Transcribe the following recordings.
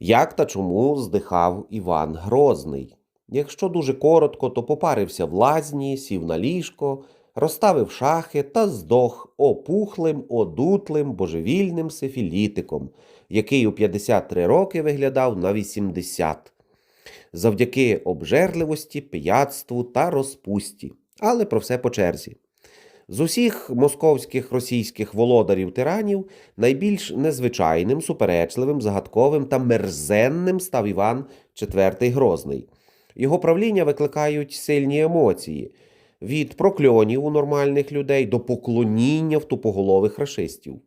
Як та чому здихав Іван Грозний? Якщо дуже коротко, то попарився в лазні, сів на ліжко, розставив шахи та здох опухлим, одутлим, божевільним сифілітиком, який у 53 роки виглядав на 80, завдяки обжерливості, пияцтву та розпусті. Але про все по черзі. З усіх московських російських володарів тиранів найбільш незвичайним, суперечливим, загадковим та мерзенним став Іван IV Грозний. Його правління викликають сильні емоції від прокльонів у нормальних людей до поклоніння в тупоголових рашистів.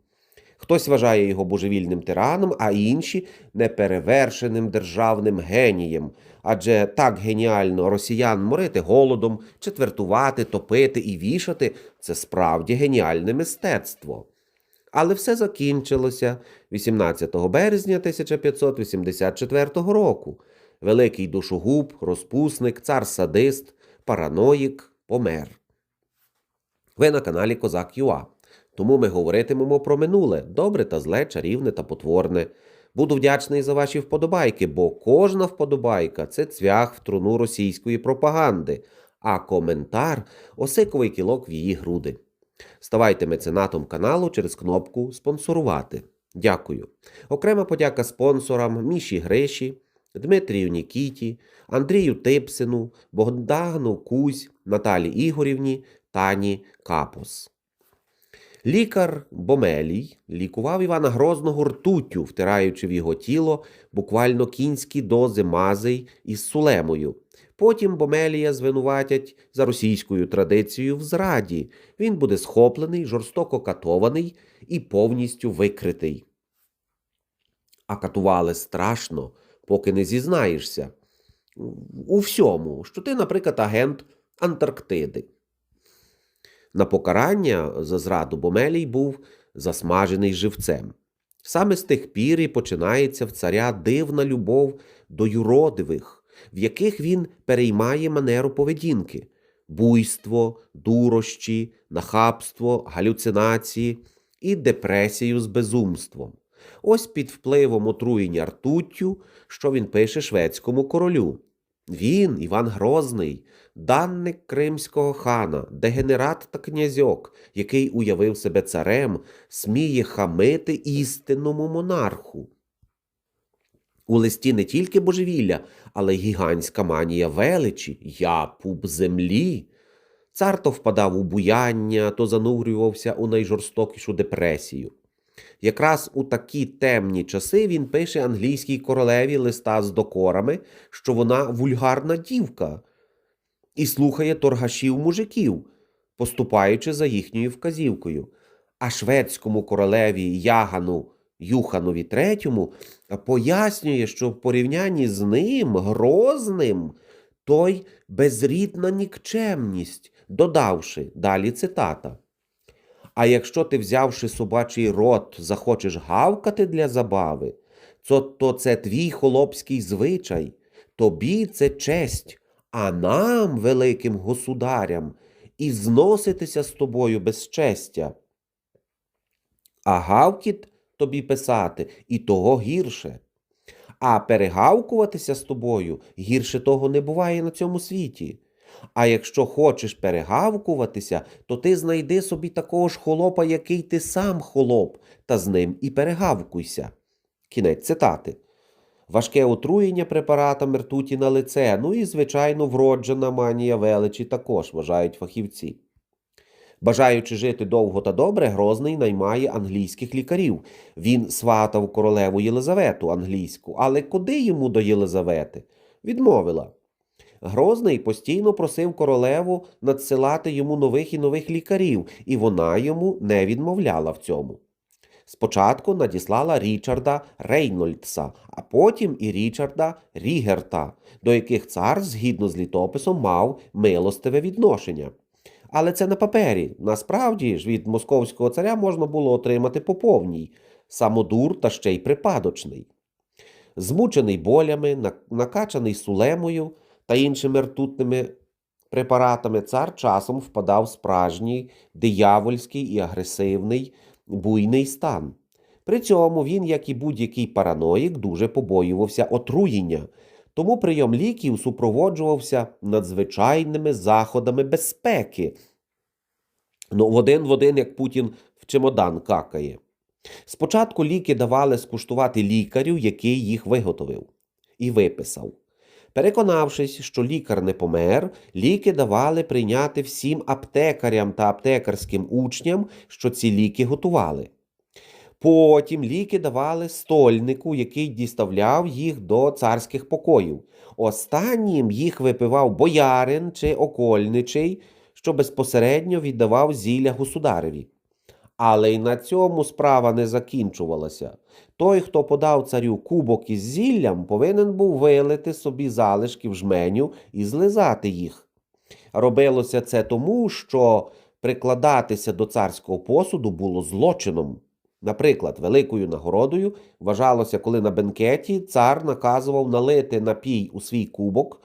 Хтось вважає його божевільним тираном, а інші неперевершеним державним генієм. Адже так геніально росіян морити голодом, четвертувати, топити і вішати це справді геніальне мистецтво. Але все закінчилося 18 березня 1584 року. Великий душогуб, розпусник, цар-садист, параноїк помер. Ви на каналі Козак ЮА. Тому ми говоритимемо про минуле, добре та зле, чарівне та потворне. Буду вдячний за ваші вподобайки, бо кожна вподобайка це цвях в труну російської пропаганди, а коментар осиковий кілок в її груди. Ставайте меценатом каналу через кнопку Спонсорувати. Дякую. Окрема подяка спонсорам Міші Гриші, Дмитрію Нікіті, Андрію Типсину, Богдану Кузь, Наталі Ігорівні, Тані Капос. Лікар Бомелій лікував Івана Грозного ртуттю, втираючи в його тіло буквально кінські дози мазей із сулемою. Потім Бомелія звинуватять за російською традицією в зраді. Він буде схоплений, жорстоко катований і повністю викритий. А катували страшно, поки не зізнаєшся у всьому, що ти, наприклад, агент Антарктиди. На покарання за зраду Бомелій був засмажений живцем. Саме з тих пір і починається в царя дивна любов до юродивих, в яких він переймає манеру поведінки буйство, дурощі, нахабство, галюцинації і депресію з безумством. Ось під впливом отруєння ртуттю, що він пише шведському королю. Він, Іван Грозний, данник кримського хана, дегенерат та князьок, який уявив себе царем, сміє хамити істинному монарху. У листі не тільки божевілля, але й гігантська манія величі, я пуп землі. Цар то впадав у буяння, то занурювався у найжорстокішу депресію. Якраз у такі темні часи він пише англійській королеві листа з докорами, що вона вульгарна дівка, і слухає торгашів мужиків, поступаючи за їхньою вказівкою. А шведському королеві Ягану Юханові III пояснює, що в порівнянні з ним, грозним, той безрідна нікчемність, додавши далі цитата. А якщо ти, взявши собачий рот, захочеш гавкати для забави, то, то це твій холопський звичай, тобі це честь, а нам, великим государям, і зноситися з тобою без честя. А гавкіт тобі писати і того гірше. А перегавкуватися з тобою гірше того не буває на цьому світі. А якщо хочеш перегавкуватися, то ти знайди собі такого ж холопа, який ти сам холоп, та з ним і перегавкуйся. Кінець цитати. Важке отруєння препаратами ртуті на лице, ну і, звичайно, вроджена манія величі також вважають фахівці. Бажаючи жити довго та добре, Грозний наймає англійських лікарів. Він сватав королеву Єлизавету англійську, але куди йому до Єлизавети? Відмовила. Грозний постійно просив королеву надсилати йому нових і нових лікарів, і вона йому не відмовляла в цьому. Спочатку надіслала Річарда Рейнольдса, а потім і Річарда Рігерта, до яких цар, згідно з літописом, мав милостиве відношення. Але це на папері. Насправді ж від московського царя можна було отримати по повній самодур та ще й припадочний. Змучений болями, накачаний сулемою та іншими ртутними препаратами, цар часом впадав в справжній диявольський і агресивний буйний стан. При цьому він, як і будь-який параноїк, дуже побоювався отруєння, тому прийом ліків супроводжувався надзвичайними заходами безпеки. Ну, в один в один, як Путін в чемодан какає. Спочатку ліки давали скуштувати лікарю, який їх виготовив і виписав. Переконавшись, що лікар не помер, ліки давали прийняти всім аптекарям та аптекарським учням, що ці ліки готували. Потім ліки давали стольнику, який діставляв їх до царських покоїв. Останнім їх випивав боярин чи окольничий, що безпосередньо віддавав зілля государеві. Але й на цьому справа не закінчувалася. Той, хто подав царю кубок із зіллям, повинен був вилити собі залишки в жменю і злизати їх. Робилося це тому, що прикладатися до царського посуду було злочином. Наприклад, великою нагородою вважалося, коли на бенкеті цар наказував налити напій у свій кубок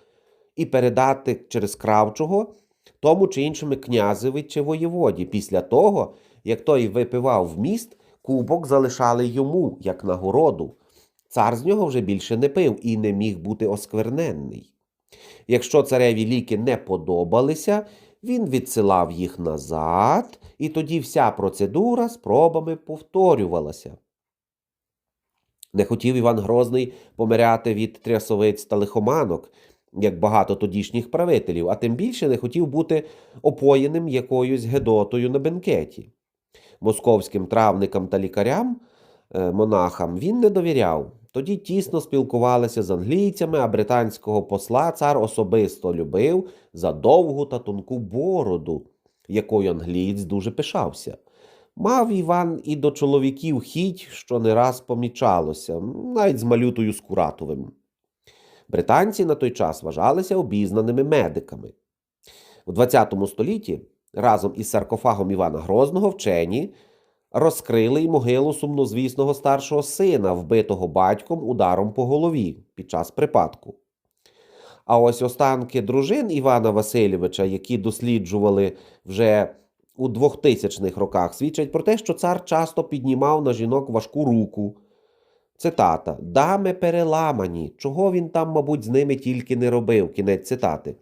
і передати через кравчого тому чи іншому князеві чи воєводі. Після того, як той випивав вміст, кубок залишали йому як нагороду. Цар з нього вже більше не пив і не міг бути оскверненний. Якщо цареві ліки не подобалися, він відсилав їх назад, і тоді вся процедура спробами повторювалася. Не хотів Іван Грозний помиряти від трясовиць та лихоманок, як багато тодішніх правителів, а тим більше не хотів бути опоєним якоюсь гедотою на бенкеті. Московським травникам та лікарям, е, монахам він не довіряв. Тоді тісно спілкувалися з англійцями, а британського посла цар особисто любив за довгу та тонку бороду, якою англієць дуже пишався. Мав Іван і до чоловіків хіть, що не раз помічалося, навіть з малютою Скуратовим. Британці на той час вважалися обізнаними медиками. У ХХ столітті разом із саркофагом Івана Грозного вчені розкрили й могилу сумнозвісного старшого сина, вбитого батьком ударом по голові під час припадку. А ось останки дружин Івана Васильовича, які досліджували вже у 2000-х роках, свідчать про те, що цар часто піднімав на жінок важку руку. Цитата Дами переламані, чого він там, мабуть, з ними тільки не робив. Кінець цитати.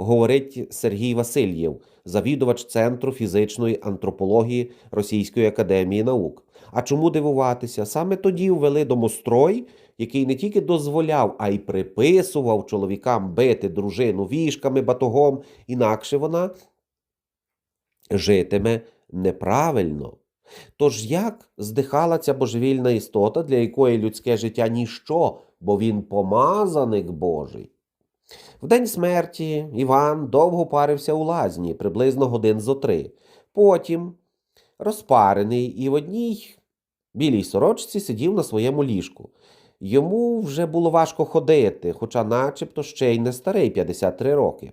Говорить Сергій Васильєв, завідувач Центру фізичної антропології Російської академії наук. А чому дивуватися? Саме тоді ввели домострой, який не тільки дозволяв, а й приписував чоловікам бити дружину вішками, батогом, інакше вона житиме неправильно. Тож як здихала ця божевільна істота, для якої людське життя ніщо, бо він помазаник Божий? В день смерті Іван довго парився у лазні, приблизно годин зо три. Потім, розпарений і в одній білій сорочці сидів на своєму ліжку. Йому вже було важко ходити, хоча начебто ще й не старий 53 роки.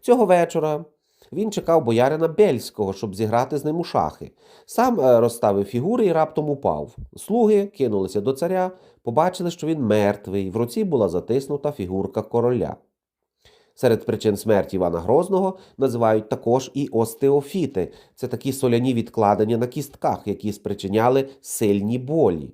Цього вечора він чекав боярина Бельського, щоб зіграти з ним у шахи. Сам е, розставив фігури і раптом упав. Слуги кинулися до царя, побачили, що він мертвий, в руці була затиснута фігурка короля. Серед причин смерті Івана Грозного називають також і остеофіти. Це такі соляні відкладення на кістках, які спричиняли сильні болі.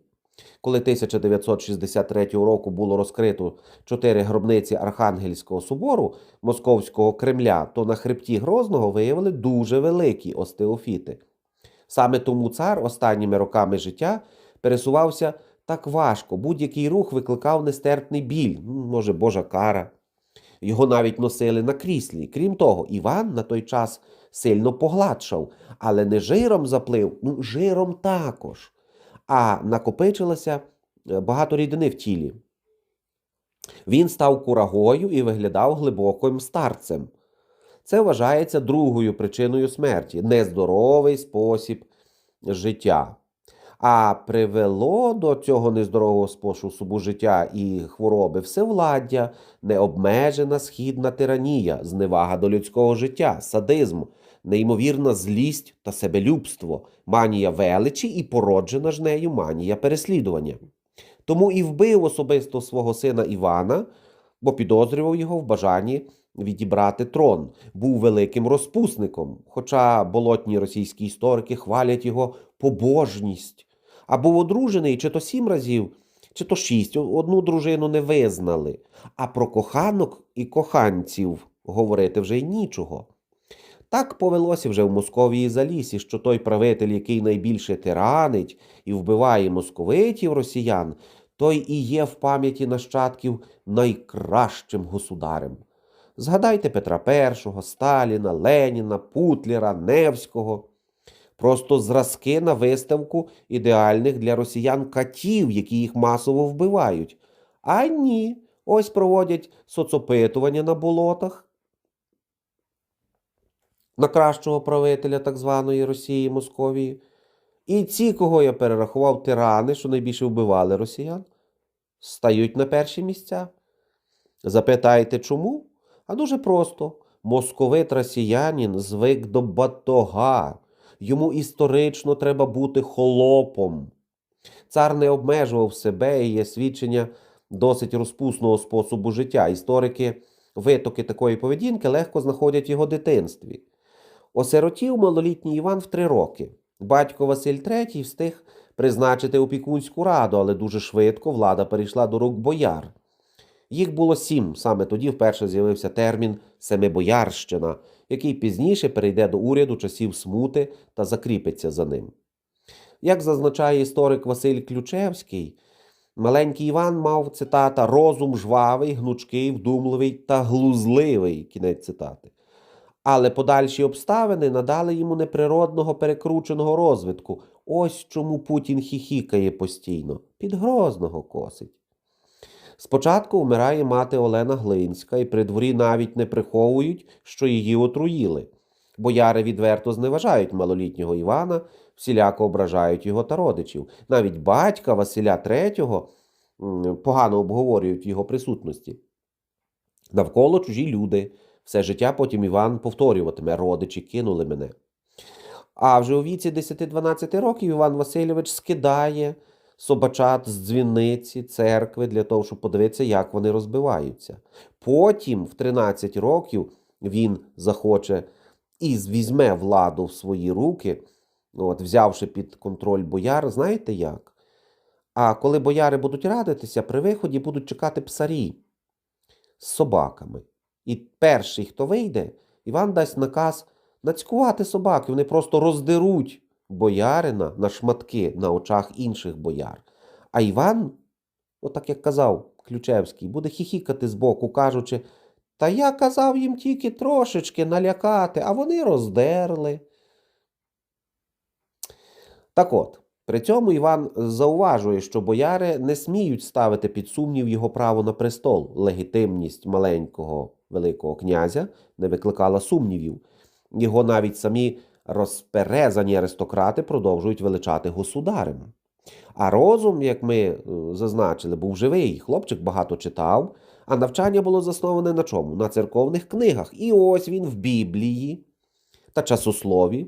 Коли 1963 року було розкрито чотири гробниці Архангельського собору Московського Кремля, то на хребті Грозного виявили дуже великі остеофіти. Саме тому цар останніми роками життя пересувався так важко, будь-який рух викликав нестерпний біль, ну, може, божа кара. Його навіть носили на кріслі. Крім того, Іван на той час сильно погладшав, але не жиром заплив, ну жиром також а накопичилося е, багато рідини в тілі. Він став курагою і виглядав глибоким старцем. Це вважається другою причиною смерті нездоровий спосіб життя. А привело до цього нездорового способу життя і хвороби всевладдя, необмежена східна тиранія, зневага до людського життя, садизм, неймовірна злість та себелюбство, манія величі і породжена ж нею манія переслідування. Тому і вбив особисто свого сина Івана, бо підозрював його в бажанні відібрати трон, був великим розпусником, хоча болотні російські історики хвалять його побожність. а був одружений чи то сім разів, чи то шість, одну дружину не визнали. А про коханок і коханців говорити вже й нічого. Так повелося вже в Московії залісі, що той правитель, який найбільше тиранить і вбиває московитів росіян, той і є в пам'яті нащадків найкращим государем. Згадайте Петра І, Сталіна, Леніна, Путлера, Невського. Просто зразки на виставку ідеальних для росіян катів, які їх масово вбивають. А ні, ось проводять соцопитування на болотах на кращого правителя так званої Росії Московії. І ці, кого я перерахував, тирани, що найбільше вбивали росіян, стають на перші місця. Запитаєте, чому? А дуже просто. Московит росіянин звик до батога. Йому історично треба бути холопом. Цар не обмежував себе і є свідчення досить розпусного способу життя. Історики витоки такої поведінки легко знаходять в його дитинстві. Осиротів малолітній Іван в три роки. Батько Василь III встиг призначити опікунську раду, але дуже швидко влада перейшла до рук бояр. Їх було сім. Саме тоді вперше з'явився термін Семибоярщина, який пізніше перейде до уряду часів смути та закріпиться за ним. Як зазначає історик Василь Ключевський, маленький Іван мав цитата розум жвавий, гнучкий, вдумливий та глузливий. Кінець цитати. Але подальші обставини надали йому неприродного перекрученого розвитку. Ось чому Путін хіхікає постійно, під Грозного косить. Спочатку вмирає мати Олена Глинська, і при дворі навіть не приховують, що її отруїли. Бояри відверто зневажають малолітнього Івана, всіляко ображають його та родичів. Навіть батька Василя III погано обговорюють його присутності. Навколо чужі люди. Все життя потім Іван повторюватиме, родичі кинули мене. А вже у віці 10-12 років Іван Васильович скидає собачат з дзвіниці, церкви для того, щоб подивитися, як вони розбиваються. Потім, в 13 років, він захоче і візьме владу в свої руки, от, взявши під контроль бояр, знаєте як? А коли бояри будуть радитися, при виході будуть чекати псарі з собаками. І перший, хто вийде, Іван дасть наказ нацькувати собаки. Вони просто роздеруть боярина на шматки на очах інших бояр. А Іван, отак як казав Ключевський, буде хіхікати збоку, кажучи, та я казав їм тільки трошечки налякати, а вони роздерли. Так от, при цьому Іван зауважує, що бояри не сміють ставити під сумнів його право на престол. Легітимність маленького Великого князя не викликала сумнівів. Його навіть самі розперезані аристократи продовжують величати государем. А розум, як ми е, зазначили, був живий. Хлопчик багато читав, а навчання було засноване на чому? На церковних книгах. І ось він в Біблії та часослові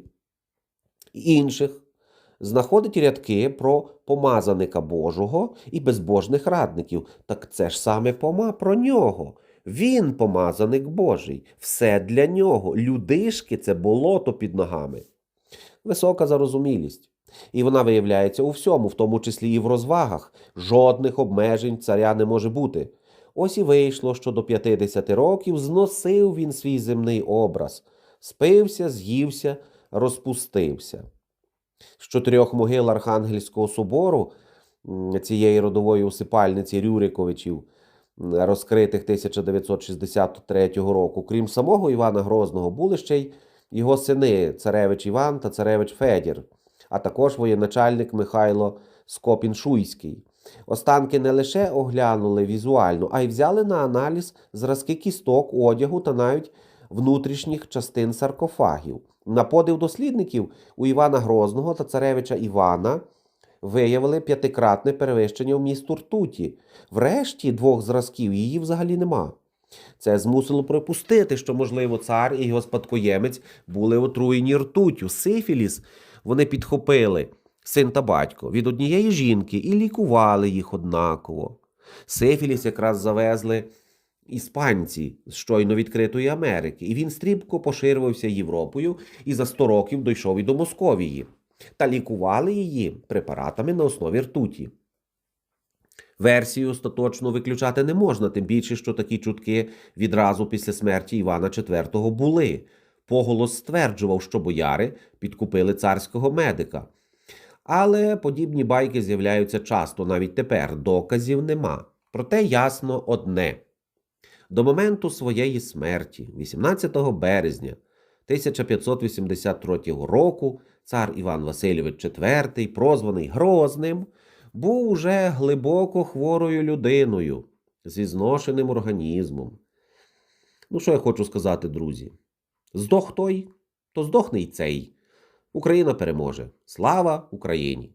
інших знаходить рядки про помазаника Божого і безбожних радників. Так це ж саме пома про нього. Він помазаник Божий, все для нього. Людишки це болото під ногами. Висока зарозумілість. І вона виявляється у всьому, в тому числі і в розвагах. Жодних обмежень царя не може бути. Ось і вийшло, що до 50 років зносив він свій земний образ, спився, з'ївся, розпустився. З чотирьох могил Архангельського собору цієї родової усипальниці Рюриковичів, розкритих 1963 року, крім самого Івана Грозного, були ще й його сини царевич Іван та царевич Федір, а також воєначальник Михайло Скопін-Шуйський. Останки не лише оглянули візуально, а й взяли на аналіз зразки кісток, одягу та навіть внутрішніх частин саркофагів. На подив дослідників у Івана Грозного та царевича Івана виявили п'ятикратне перевищення вмісту ртуті. Врешті двох зразків її взагалі нема. Це змусило припустити, що, можливо, цар і його спадкоємець були отруєні ртуттю. Сифіліс вони підхопили, син та батько, від однієї жінки і лікували їх однаково. Сифіліс якраз завезли іспанці з щойно відкритої Америки, і він стрімко поширювався Європою і за 100 років дійшов і до Московії. Та лікували її препаратами на основі ртуті. Версію остаточно виключати не можна, тим більше, що такі чутки відразу після смерті Івана IV були. Поголос стверджував, що бояри підкупили царського медика. Але подібні байки з'являються часто, навіть тепер доказів нема. Проте ясно одне: до моменту своєї смерті, 18 березня 1583 року, цар Іван Васильович IV, прозваний Грозним, був уже глибоко хворою людиною зі зношеним організмом. Ну, що я хочу сказати, друзі? Здох той, то здохне й цей. Україна переможе. Слава Україні!